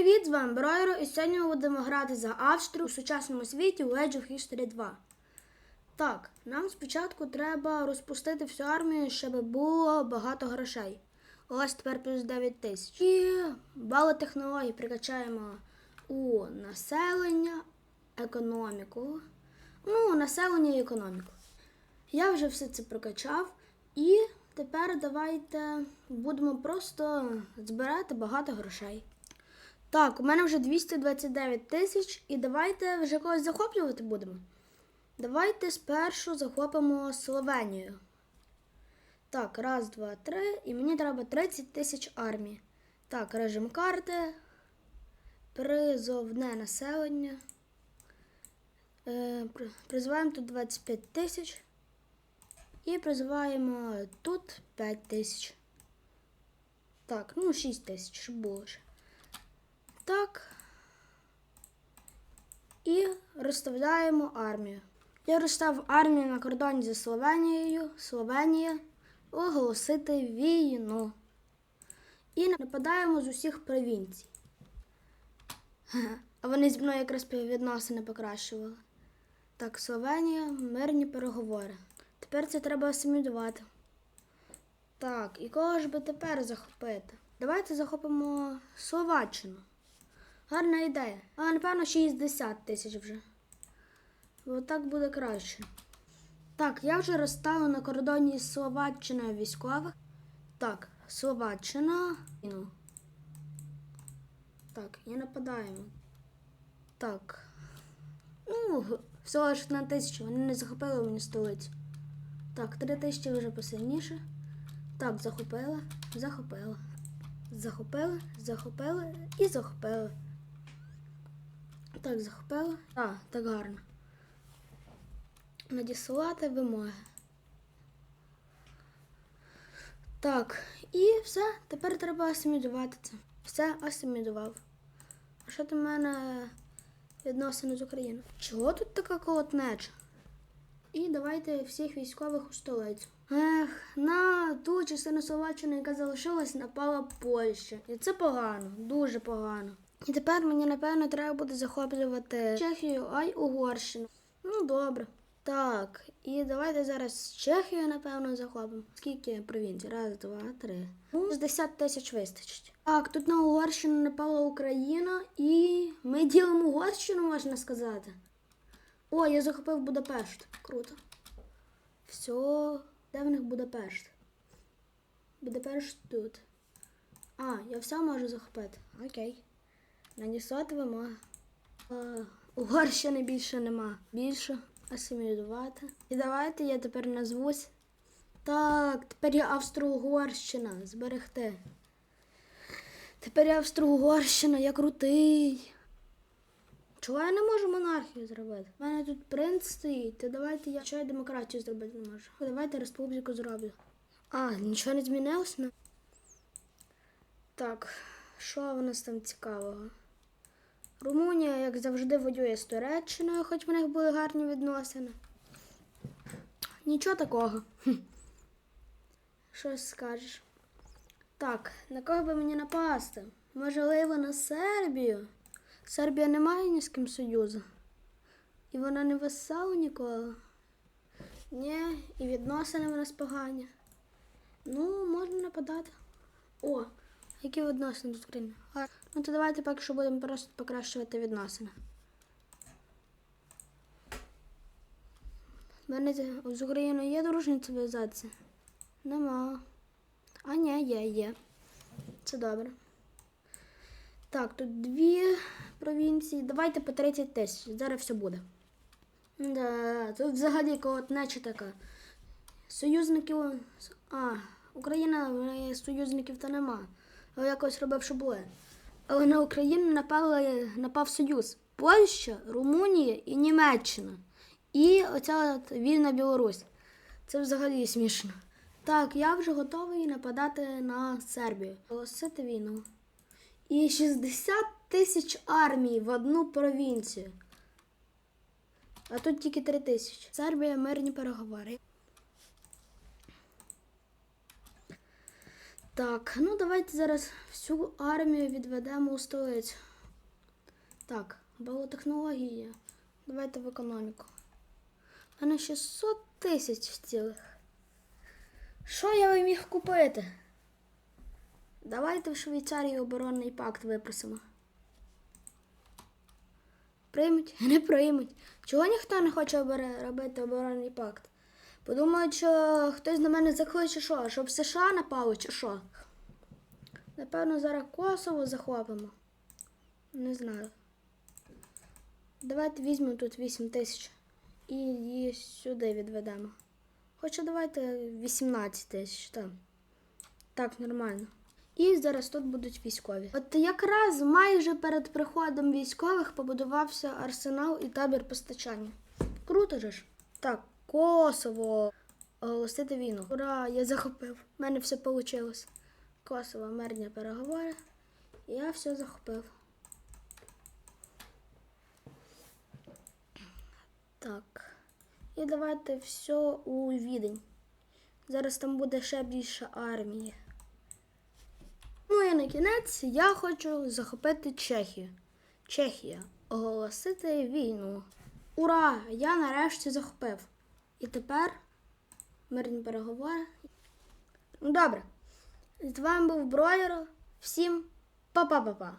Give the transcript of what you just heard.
привіт! З вами Бройро, і сьогодні ми будемо грати за Австрію у сучасному світі у Age of History 2. Так, нам спочатку треба розпустити всю армію, щоб було багато грошей. Ось тепер плюс 9 тисяч. І бали технологій прикачаємо у населення, економіку. Ну, населення і економіку. Я вже все це прокачав. І тепер давайте будемо просто збирати багато грошей. Так, у мене вже 229 тисяч, і давайте вже когось захоплювати будемо. Давайте спершу захопимо Словенію. Так, раз, два, три. І мені треба 30 тисяч армії. Так, режим карти. Призовне населення. Е, призиваємо тут 25 тисяч. І призиваємо тут 5 тисяч. Так, ну 6 тисяч, щоб було ще. Так. І розставляємо армію. Я розстав армію на кордоні зі Словенією. Словенія оголосити війну. І нападаємо з усіх провінцій. А вони зі мною якраз співвідносини покращували. Так, Словенія, мирні переговори. Тепер це треба асимілювати. Так, і кого ж би тепер захопити? Давайте захопимо Словаччину. Гарна ідея. Але напевно 60 тисяч вже. Бо так буде краще. Так, я вже розставив на кордоні з Словаччиною військових. Так, Словаччина. Так, і нападаємо. Так. Ну, всього лиш на тисячу. Вони не захопили мені столицю. Так, три тисячі вже посильніше. Так, захопила, захопила. Захопили, захопили і захопили. Так, захопила. А, так гарно. Надіслати вимоги. Так, і все. Тепер треба асимілювати це. Все асимілював. А що в мене відносини з Україною? Чого тут така колотнеча? І давайте всіх військових у столицю. Ех, на ту частину Словаччини, яка залишилась, напала Польща. І це погано, дуже погано. І тепер мені, напевно, треба буде захоплювати Чехію, а й Угорщину. Ну, добре. Так, і давайте зараз Чехію, напевно, захопимо. Скільки провінцій? Раз, два, три. Ну, 60 тисяч вистачить. Так, тут на Угорщину напала Україна, і ми ділимо Угорщину, можна сказати. О, я захопив Будапешт. Круто. Все, де в них Будапешт? Будапешт тут. А, я все можу захопити. Окей. Надіслати вимоги. Е, Угорщини більше нема. Більше асимілювати. І давайте я тепер назвусь. Так, тепер я Австро-Угорщина. Зберегти. Тепер я Австро-Угорщина, я крутий. Чого я не можу монархію зробити? У мене тут принц стоїть, то давайте я чого я демократію зробити не можу. Давайте республіку зроблю. А, нічого не змінилося? Так, що в нас там цікавого? Румунія, як завжди, воює з Туреччиною, хоч в них були гарні відносини. Нічого такого. Щось скажеш. Так, на кого би мені напасти? Можливо, на Сербію? Сербія не має ні з ким союзу. І вона не весело ніколи. Ні, і відносини в нас погані. Ну, можна нападати. О, які відносини з України? А, Ну то давайте поки що будемо просто покращувати відносини. Мене з- Україною є дружня цивілізація? Нема. А ні, є, є. Це добре. Так, тут дві провінції. Давайте по 30 тисяч. Зараз все буде. Да, тут взагалі колотнеча така. Союзників. А, Україна в неї союзників та нема. Але якось робив, були. Але на Україну напали, напав Союз. Польща, Румунія і Німеччина. І оця вільна Білорусь. Це взагалі смішно. Так, я вже готовий нападати на Сербію. Оголосити війну. І 60 тисяч армій в одну провінцію. А тут тільки 3 тисячі. Сербія мирні переговори. Так, ну давайте зараз всю армію відведемо у столицю. Так, біотехнологія. Давайте в економіку. У мене 600 тисяч цілих. Що я би міг купити? Давайте в Швейцарії оборонний пакт випросимо. Приймуть? Не приймуть. Чого ніхто не хоче робити оборонний пакт? Подумають, що хтось на мене закличе що, щоб США напали чи що? Напевно, зараз Косово захопимо. Не знаю. Давайте візьмемо тут 8 тисяч і її сюди відведемо. Хоча давайте 18 тисяч там. Так, нормально. І зараз тут будуть військові. От якраз майже перед приходом військових побудувався арсенал і табір постачання. Круто же ж. Так, Косово. Оголосити війну. Ура, я захопив. У мене все вийшло. Косово, мирні переговори. Я все захопив. Так. І давайте все у відень. Зараз там буде ще більше армії. Ну і на кінець я хочу захопити Чехію. Чехія. Оголосити війну. Ура! Я нарешті захопив. І тепер мирні переговори. Ну добре. З вами був Броєр. Всім па-па-па-па.